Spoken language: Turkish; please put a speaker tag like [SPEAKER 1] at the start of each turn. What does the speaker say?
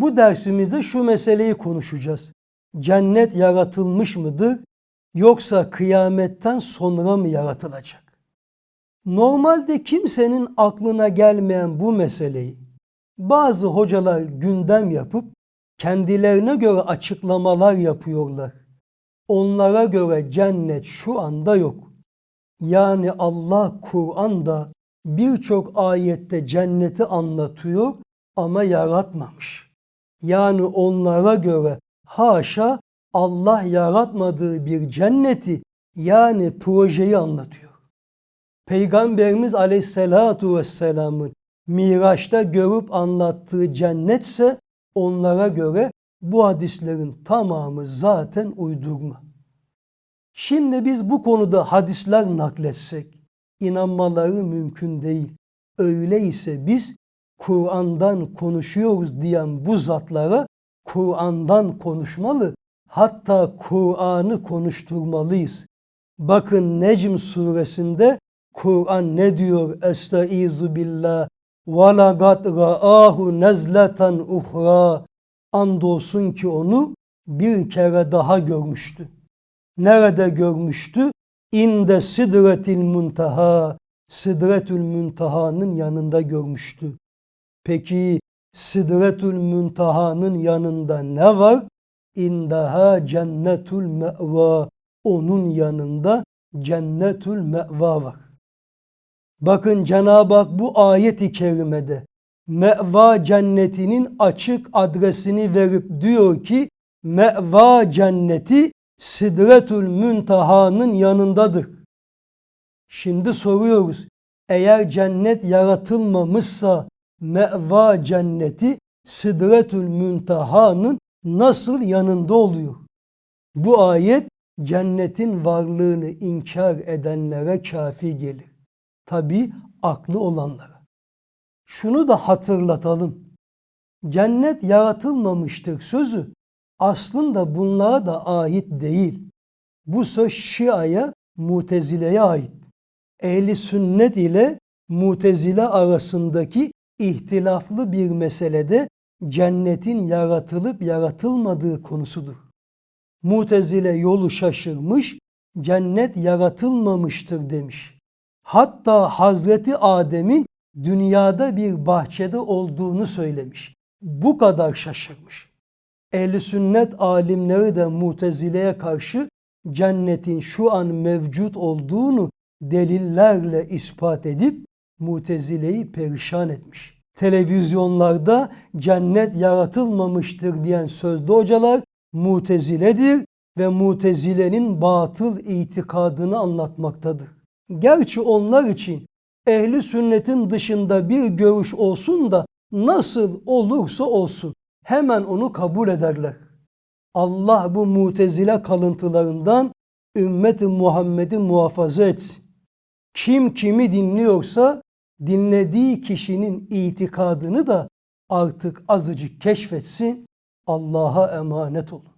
[SPEAKER 1] Bu dersimizde şu meseleyi konuşacağız. Cennet yaratılmış mıdır yoksa kıyametten sonra mı yaratılacak? Normalde kimsenin aklına gelmeyen bu meseleyi bazı hocalar gündem yapıp kendilerine göre açıklamalar yapıyorlar. Onlara göre cennet şu anda yok. Yani Allah Kur'an'da birçok ayette cenneti anlatıyor ama yaratmamış. Yani onlara göre haşa Allah yaratmadığı bir cenneti yani projeyi anlatıyor. Peygamberimiz aleyhissalatu vesselamın Miraç'ta görüp anlattığı cennetse onlara göre bu hadislerin tamamı zaten uydurma. Şimdi biz bu konuda hadisler nakletsek inanmaları mümkün değil. Öyleyse biz Kur'an'dan konuşuyoruz diyen bu zatlara Kur'an'dan konuşmalı, hatta Kur'an'ı konuşturmalıyız. Bakın Necm suresinde Kur'an ne diyor? Estaizu billah ve laqad ra'ahu nezleten uhra. Andolsun ki onu bir kere daha görmüştü. Nerede görmüştü? İnde sidretil muntaha. Sidretül Muntaha'nın yanında görmüştü. Peki Sidretül Muntaha'nın yanında ne var? İndaha cennetul me'va. Onun yanında cennetül me'va var. Bakın Cenab-ı Hak bu ayet-i kerimede meva cennetinin açık adresini verip diyor ki meva cenneti Sidretül Münteha'nın yanındadır. Şimdi soruyoruz. Eğer cennet yaratılmamışsa meva cenneti Sidretül Münteha'nın nasıl yanında oluyor? Bu ayet cennetin varlığını inkar edenlere kafi gelir. Tabi aklı olanlara. Şunu da hatırlatalım. Cennet yaratılmamıştır sözü aslında bunlara da ait değil. Bu söz Şia'ya, Mutezile'ye ait. Ehli sünnet ile Mutezile arasındaki ihtilaflı bir meselede cennetin yaratılıp yaratılmadığı konusudur. Mutezile yolu şaşırmış, cennet yaratılmamıştır demiş. Hatta Hazreti Adem'in dünyada bir bahçede olduğunu söylemiş. Bu kadar şaşırmış. Ehli sünnet alimleri de Mutezile'ye karşı cennetin şu an mevcut olduğunu delillerle ispat edip Mutezile'yi perişan etmiş. Televizyonlarda cennet yaratılmamıştır diyen sözde hocalar Muteziledir ve Mutezile'nin batıl itikadını anlatmaktadır. Gerçi onlar için ehli sünnetin dışında bir görüş olsun da nasıl olursa olsun hemen onu kabul ederler. Allah bu mutezile kalıntılarından ümmeti Muhammed'i muhafaza etsin. Kim kimi dinliyorsa dinlediği kişinin itikadını da artık azıcık keşfetsin. Allah'a emanet olun.